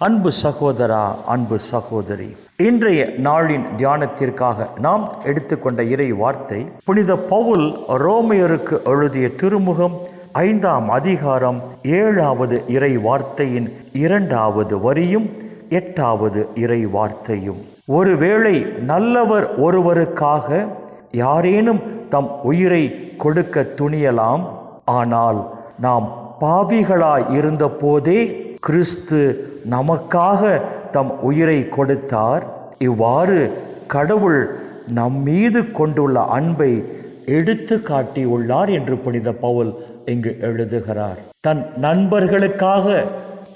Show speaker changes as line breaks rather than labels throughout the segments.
அன்பு சகோதரா அன்பு சகோதரி. இன்றைய நாளின் தியானத்திற்காக நாம் எடுத்துக்கொண்ட இறை வார்த்தை புனித பவுல் ரோமையருக்கு எழுதிய திருமுகம் ஐந்தாம் அதிகாரம் ஏழாவது இறை வார்த்தையின் இரண்டாவது வரியும் எட்டாவது இறை வார்த்தையும் ஒருவேளை நல்லவர் ஒருவருக்காக யாரேனும் தம் உயிரை கொடுக்க துணியலாம். ஆனால் நாம் பாவிகளாய் இருந்த போதே கிறிஸ்து நமக்காக தம் உயிரை கொடுத்தார். இவ்வாறு கடவுள் நம்மீது கொண்டுள்ள அன்பை எடுத்து காட்டியுள்ளார் என்று புனித பவுல் இங்கு எழுதுகிறார். தன் நண்பர்களுக்காக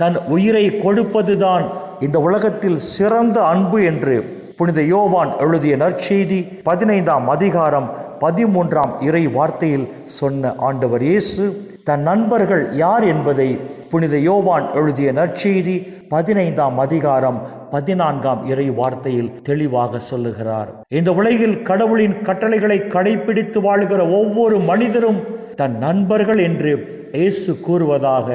தன் உயிரை கொடுப்பதுதான் இந்த உலகத்தில் சிறந்த அன்பு என்று புனித யோவான் எழுதிய நற்செய்தி பதினைந்தாம் அதிகாரம் பதிமூன்றாம் இறை வார்த்தையில் சொன்ன ஆண்டவர் இயேசு தன் நண்பர்கள் யார் என்பதை புனித யோவான் எழுதிய நற்செய்தி பதினைந்தாம் அதிகாரம் பதினான்காம் இறை வார்த்தையில் தெளிவாக சொல்லுகிறார். இந்த உலகில் கடவுளின் கட்டளைகளை கடைபிடித்து வாழ்கிற ஒவ்வொரு மனிதரும் தன் நண்பர்கள் என்று இயேசு கூறுவதாக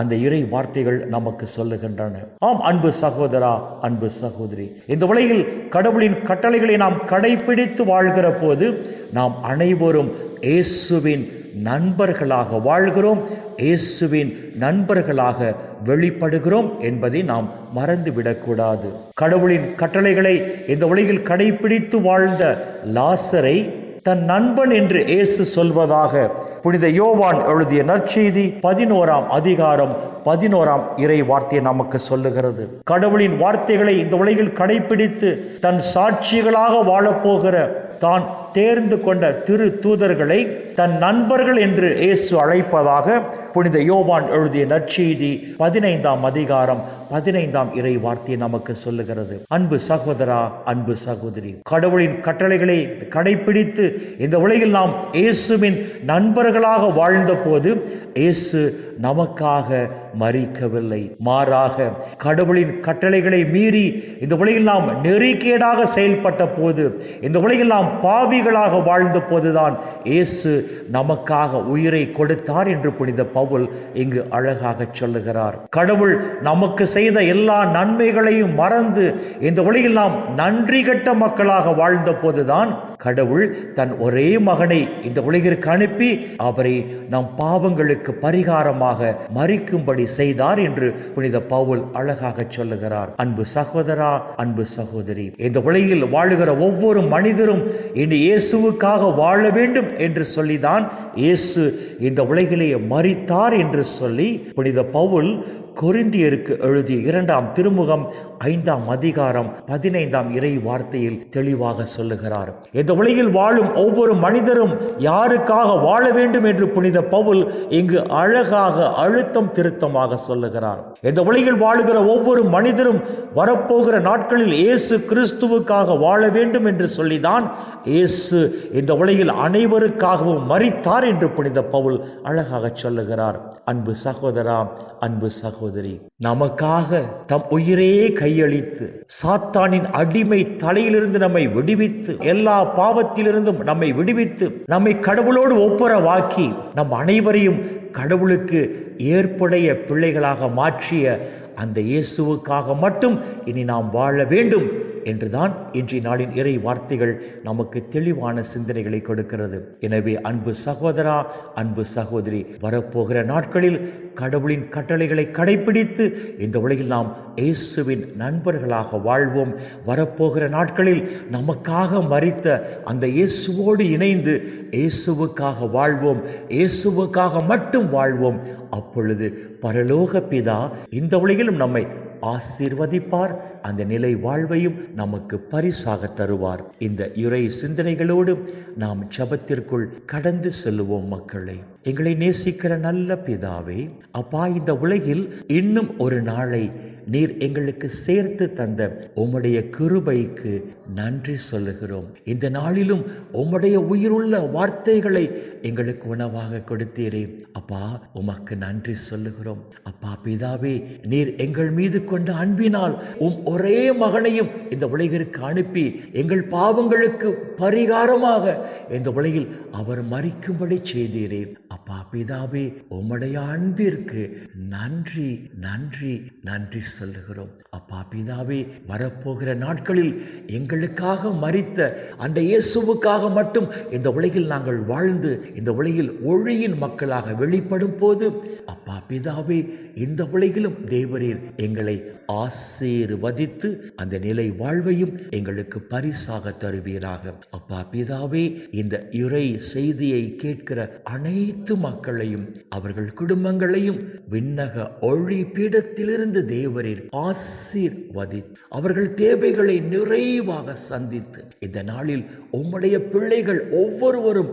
அந்த இறை வார்த்தைகள் நமக்கு சொல்லுகின்றன. ஆம் அன்பு சகோதரா அன்பு சகோதரி இந்த உலகில் கடவுளின் கட்டளைகளை நாம் கடைபிடித்து வாழ்கிற போது நாம் அனைவரும் இயேசுவின் நண்பர்களாக வாழ்கிறோம். இயேசுவின் நண்பர்களாக வெளிப்படுகிறோம் என்பதை நாம் மறந்துவிடக்கூடாது. கடவுளின் கட்டளைகளை இந்த உலகில் கடைபிடித்து வாழ்ந்த லாசரை தன் நண்பன் என்று இயேசு சொல்வதாக புனித யோவான் எழுதிய நற்செய்தி பதினோராம் அதிகாரம் பதினோராம் இறை வார்த்தையை நமக்கு சொல்லுகிறது. கடவுளின் வார்த்தைகளை இந்த உலகில் கடைபிடித்து தன் சாட்சிகளாக வாழப்போகிற தான் தேர்ந்து கொண்ட திரு தூதர்களை தன் நண்பர்கள் என்று இயேசு அழைப்பதாக புனித யோவான் எழுதிய நற்செய்தி பதினைந்தாம் அதிகாரம் பதினைந்தாம் இறை வார்த்தையை நமக்கு சொல்லுகிறது. அன்பு சகோதரா அன்பு சகோதரி கடவுளின் கட்டளைகளை கடைபிடித்து இந்த உலகில் நாம் இயேசுவின் நண்பர்களாக வாழ்ந்த போது இயேசு நமக்காக மறிக்கவில்லை மாறாக கடவுளின் கட்டளைகளை மீறி இந்த உலகில் நாம் நெறிக்கேடாக செயல்பட்ட போது இந்த உலகில் நாம் பாவிகளாக வாழ்ந்த போதுதான் இயேசு நமக்காக உயிரை கொடுத்தார் என்று புனித பவுல் இங்கு அழகாக சொல்லுகிறார். கடவுள் நமக்கு செய்த எல்லா நன்மைகளையும் மறந்து இந்த உலகில் நாம் நன்றி கட்ட மக்களாக வாழ்ந்த போதுதான் கடவுள் தன் ஒரே மகனை இந்த உலகிற்கு அனுப்பி அவரை நம் பாவங்களுக்கு பரிகாரமாக மறிக்கும்படி செய்தார் என்று புனித பவுல் அழகாக சொல்லுகிறார். அன்பு சகோதரா அன்பு சகோதரி இந்த உலகில் வாழுகிற ஒவ்வொரு மனிதரும் இனி இயேசுவுக்காக வாழ வேண்டும் என்று சொல்லிதான் இயேசு இந்த உலகிலே மறித்தார் என்று சொல்லி புனித பவுல் கொரிந்தியருக்கு எழுதிய இரண்டாம் திருமுகம் ஐந்தாம் அதிகாரம் பதினைந்தாம் இறை வார்த்தையில் தெளிவாக சொல்லுகிறார். இந்த உலகில் வாழும் ஒவ்வொரு மனிதரும் யாருக்காக வாழ வேண்டும்? என்று புனித பவுல் இங்கு அழகாக அழுத்தம் திருத்தமாக சொல்லுகிறார். இந்த உலகில் வாழுகிற ஒவ்வொரு மனிதரும் வரப்போகிற நாட்களில் இயேசு கிறிஸ்துவுக்காக வாழ வேண்டும் என்று சொல்லிதான் இயேசு இந்த உலகில் அனைவருக்காகவும் மறித்தார் என்று புனித பவுல் அழகாக சொல்லுகிறார். அன்பு சகோதரா அன்பு சகோதரி நமக்காக தம் உயிரே கையளித்து சாத்தானின் அடிமை தலையிலிருந்து நம்மை விடுவித்து எல்லா பாவத்திலிருந்தும் நம்மை விடுவித்து நம்மை கடவுளோடு ஒப்புரவாக்கி நம் அனைவரையும் கடவுளுக்கு ஏற்புடைய பிள்ளைகளாக மாற்றிய அந்த இயேசுவுக்காக மட்டும் இனி நாம் வாழ வேண்டும். என்றுதான் இன்றைய நாளின் இறை வார்த்தைகள் நமக்கு தெளிவான சிந்தனைகளை கொடுக்கிறது. எனவே அன்பு சகோதரா அன்பு சகோதரி வரப்போகிற நாட்களில் கடவுளின் கட்டளைகளை கடைபிடித்து இந்த உலகில் நாம் இயேசுவின் நண்பர்களாக வாழ்வோம். வரப்போகிற நாட்களில் நமக்காக மறித்த அந்த இயேசுவோடு இணைந்து இயேசுவுக்காக வாழ்வோம். இயேசுவுக்காக மட்டும் வாழ்வோம். அப்பொழுது பரலோக பிதா இந்த உலகிலும் நம்மை ஆசீர்வதிப்பார். அந்த நிலை வாழ்வையும் நமக்கு பரிசாக தருவார். இந்த இறை சிந்தனைகளோடு நாம் ஜபத்திற்குள் கடந்து செல்லுவோம் மக்களை. எங்களை நேசிக்கிற நல்ல பிதாவே அப்பா இந்த உலகில் இன்னும் ஒரு நாளை நீர் எங்களுக்கு சேர்த்து தந்த உம்முடைய கிருபைக்கு நன்றி சொல்லுகிறோம். இந்த நாளிலும் உம்முடைய உயிருள்ள வார்த்தைகளை எங்களுக்கு உணவாக கொடுத்தீரே. அப்பா உமக்கு நன்றி சொல்லுகிறோம். அப்பா பிதாவே நீர் எங்கள் மீது கொண்ட அன்பினால் உம் ஒரே மகனையும் இந்த உலகிற்கு அனுப்பி எங்கள் பாவங்களுக்கு பரிகாரமாக இந்த உலகில் அவர் மறிக்கும்படி செய்தீரே. அப்பா பிதாவே உம்முடைய அன்பிற்கு நன்றி நன்றி நன்றி சொல்லுகிறோம். அப்பா பிதாவே வரப்போகிற நாட்களில் எங்களுக்காக மறித்த அந்த இயேசுவுக்காக மட்டும் இந்த உலகில் நாங்கள் வாழ்ந்து இந்த உலகில் ஒளியின் மக்களாக வெளிப்படும் போது அப்பா பிதாவே இந்த உலகிலும் தேவரீர் எங்களை ஆசீர்வதித்து அந்த நிலை வாழ்வையும் எங்களுக்கு பரிசாக தருவீராக. அப்பா பிதாவே இந்த இறை செய்தியை கேட்கிற அனைத்து மக்களையும் அவர்கள் குடும்பங்களையும் விண்ணக ஒளி பீடத்திலிருந்து தேவரீர் ஆசீர்வதி அவர்கள் தேவைகளை நிறைவாக சந்தித்து இந்த நாளில் உம்முடைய பிள்ளைகள் ஒவ்வொருவரும்